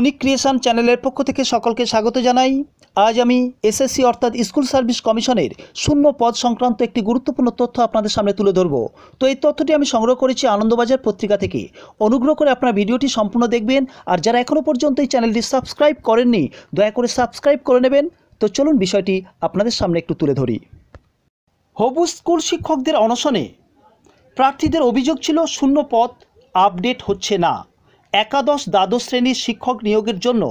Unique creation চ্যানেলের পক্ষ থেকে সকলকে স্বাগত জানাই। আজ আমি এসএসসি অর্থাৎ স্কুল সার্ভিস কমিশনের শূন্য পদ সংক্রান্ত একটি গুরুত্বপূর্ণ তথ্য আপনাদের সামনে তুলে ধরব। তো এই তথ্যটি আমি সংগ্রহ করেছি আনন্দবাজার পত্রিকা থেকে। অনুগ্রহ করে আপনার ভিডিওটি সম্পূর্ণ দেখবেন। আর যারা এখনও পর্যন্ত এই চ্যানেলটি সাবস্ক্রাইব করেননি, দয়া করে সাবস্ক্রাইব করে নেবেন। তো চলুন বিষয়টি আপনাদের সামনে একটু তুলে ধরি। হবু স্কুল শিক্ষকদের অনশনে প্রার্থীদের অভিযোগ ছিল শূন্য পদ আপডেট হচ্ছে না। একাদশ দ্বাদশ শ্রেণির শিক্ষক নিয়োগের জন্য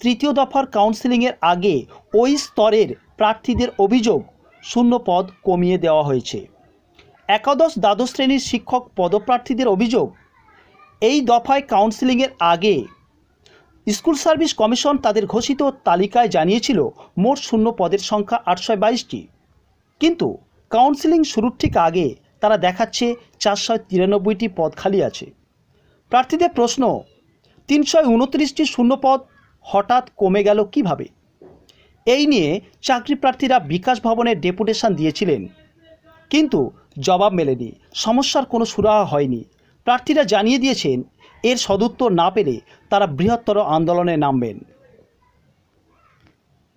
তৃতীয় দফার কাউন্সেলিংয়ের আগে ওই স্তরের প্রার্থীদের অভিযোগ শূন্য পদ কমিয়ে দেওয়া হয়েছে। একাদশ দ্বাদশ শ্রেণির শিক্ষক পদপ্রার্থীদের অভিযোগ, এই দফায় কাউন্সেলিংয়ের আগে স্কুল সার্ভিস কমিশন তাদের ঘোষিত তালিকায় জানিয়েছিল মোট শূন্য পদের সংখ্যা আটশো বাইশটি। কিন্তু কাউন্সেলিং শুরুর ঠিক আগে তারা দেখাচ্ছে চারশো তিরানব্বইটি পদ খালি আছে। প্রার্থীদের প্রশ্ন তিনশো উনত্রিশটি শূন্যপদ হঠাৎ কমে গেল কীভাবে? এই নিয়ে চাকরি প্রার্থীরা বিকাশ ভবনে ডেপুটেশন দিয়েছিলেন। কিন্তু জবাব মেলেনি, সমস্যার কোনো সুরাহা হয়নি। প্রার্থীরা জানিয়ে দিয়েছেন, এর সদুত্তর না পেলে তারা বৃহত্তর আন্দোলনে নামবেন।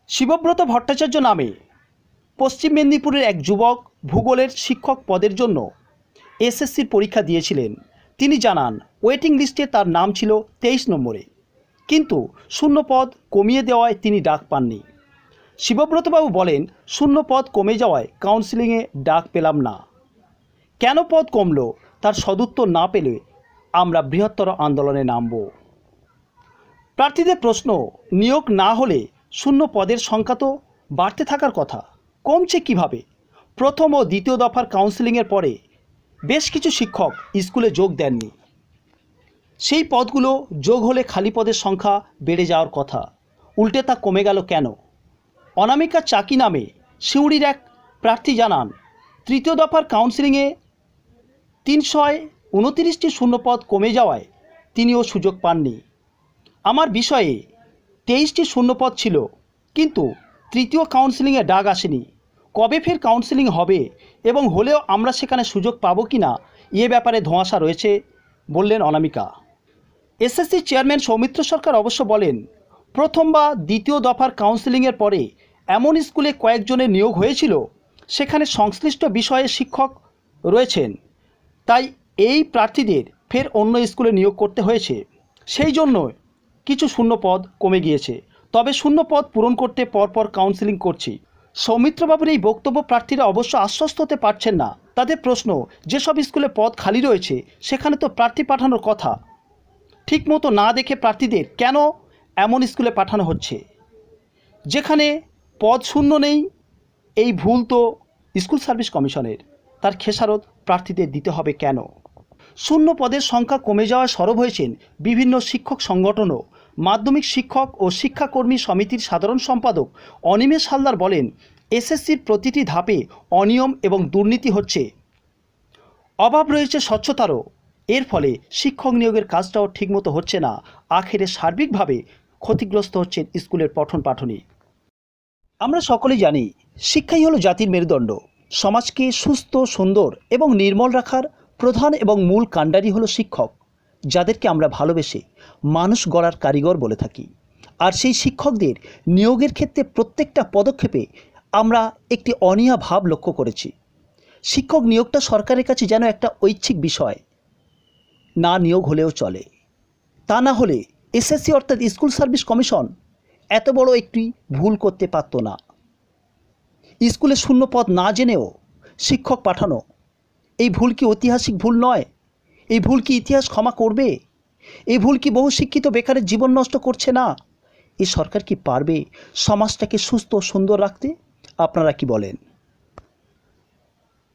শিবব্রত ভট্টাচার্য নামে, পশ্চিম মেদিনীপুরের এক যুবক ভূগোলের শিক্ষক পদের জন্য এসএসসির পরীক্ষা দিয়েছিলেন। তিনি জানান ওয়েটিং লিস্টে তার নাম ছিল তেইশ নম্বরে। কিন্তু শূন্য পদ কমিয়ে দেওয়ায় তিনি ডাক পাননি। শিবব্রতবাবু বলেন শূন্য পদ কমে যাওয়ায় কাউন্সিলিংয়ে ডাক পেলাম না। কেন পদ কমল? তার সদুত্তর না পেলে আমরা বৃহত্তর আন্দোলনে নামব। প্রার্থীদের প্রশ্ন, নিয়োগ না হলে শূন্য পদের সংখ্যা তো বাড়তে থাকার কথা, কমছে কীভাবে? প্রথম ও দ্বিতীয় দফার কাউন্সেলিংয়ের পরে বেশ কিছু শিক্ষক স্কুলে যোগ দেননি। সেই পদগুলো যোগ হলে খালি পদের সংখ্যা বেড়ে যাওয়ার কথা। উল্টে তা কমে গেল কেন? অনামিকা চাকি নামে সিউড়ির এক প্রার্থী জানান, তৃতীয় দফার কাউন্সেলিংয়ে তিনশয় উনতিরিশটি শূন্যপদ কমে যাওয়ায় তিনিও সুযোগ পাননি। আমার বিষয়ে তেইশটি শূন্যপদ ছিল, কিন্তু তৃতীয় কাউন্সেলিংয়ে ডাক আসেনি। কবে ফের কাউন্সেলিং হবে এবং হলেও আমরা সেখানে সুযোগ পাবো কি না, এ ব্যাপারে ধোঁয়াশা রয়েছে, বললেন অনামিকা। এসএসসি চেয়ারম্যান সৌমিত্র সরকার অবশ্য বলেন, প্রথম বা দ্বিতীয় দফার কাউন্সেলিংয়ের পরে এমন স্কুলে কয়েকজনের নিয়োগ হয়েছিল, সেখানে সংশ্লিষ্ট বিষয়ে শিক্ষক রয়েছেন। তাই এই প্রার্থীদের ফের অন্য স্কুলে নিয়োগ করতে হয়েছে। সেই জন্য কিছু শূন্য পদ কমে গিয়েছে। তবে শূন্য পদ পূরণ করতে পরপর কাউন্সেলিং করছি। সৌমিত্রবাবুর এই বক্তব্য প্রার্থীরা অবশ্য আশ্বস্ত হতে পারছেন না। তাদের প্রশ্ন, যেসব স্কুলে পদ খালি রয়েছে, সেখানে তো প্রার্থী পাঠানোর কথা। ঠিকমতো না দেখে প্রার্থীদের কেন এমন স্কুলে পাঠানো হচ্ছে? যেখানে পদ শূন্য নেই, এই ভুল তো স্কুল সার্ভিস কমিশনের। তার খেসারত প্রার্থীদের দিতে হবে কেন? শূন্য পদের সংখ্যা কমে যাওয়ায় সরব হয়েছেন বিভিন্ন শিক্ষক সংগঠনও। মাধ্যমিক শিক্ষক ও শিক্ষাকর্মী সমিতির সাধারণ সম্পাদক অনিমেষ হালদার বলেন এসএসসির প্রতিটি ধাপে অনিয়ম এবং দুর্নীতি হচ্ছে। অভাব রয়েছে স্বচ্ছতারও। এর ফলে শিক্ষক নিয়োগের কাজটাও ঠিকমতো হচ্ছে না। আখেরে সার্বিকভাবে ক্ষতিগ্রস্ত হচ্ছেন স্কুলের পঠন পাঠনী। আমরা সকলেই জানি, শিক্ষাই হলো জাতির মেরুদণ্ড। সমাজকে সুস্থ, সুন্দর এবং নির্মল রাখার প্রধান এবং মূল কাণ্ডারি হলো শিক্ষক। যাদেরকে আমরা ভালোবেসে মানুষ গড়ার কারিগর বলে থাকি। আর সেই শিক্ষকদের নিয়োগের ক্ষেত্রে প্রত্যেকটা পদক্ষেপে আমরা একটি অনীহা ভাব লক্ষ্য করেছি। শিক্ষক নিয়োগটা সরকারের কাছে যেন একটা ঐচ্ছিক বিষয়। না নিয়োগ হলেও চলে। তা না হলে এসএসসি অর্থাৎ স্কুল সার্ভিস কমিশন এত বড় একটি ভুল করতে পারত না। স্কুলে শূন্য পদ না জেনেও শিক্ষক পাঠানো, এই ভুল কি ঐতিহাসিক ভুল নয়? এই ভুল কি ইতিহাস ক্ষমা করবে? এই ভুল কি বহু শিক্ষিত বেকারের জীবন নষ্ট করছে না? এই সরকার কি পারবে সমাজটাকে সুস্থ সুন্দর রাখতে? আপনারা কি বলেন?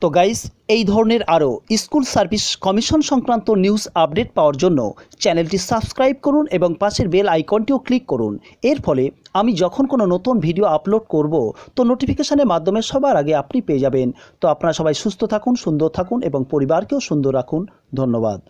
তো গাইস এই ধরনের আরও স্কুল সার্ভিস কমিশন সংক্রান্ত নিউজ আপডেট পাওয়ার জন্য চ্যানেলটি সাবস্ক্রাইব করুন এবং পাশের বেল আইকনটিও ক্লিক করুন। এর ফলে আমি যখন কোনো নতুন ভিডিও আপলোড করব, তো নোটিফিকেশানের মাধ্যমে সবার আগে আপনি পেয়ে যাবেন। তো আপনারা সবাই সুস্থ থাকুন, সুন্দর থাকুন এবং পরিবারকেও সুন্দর রাখুন। ধন্যবাদ।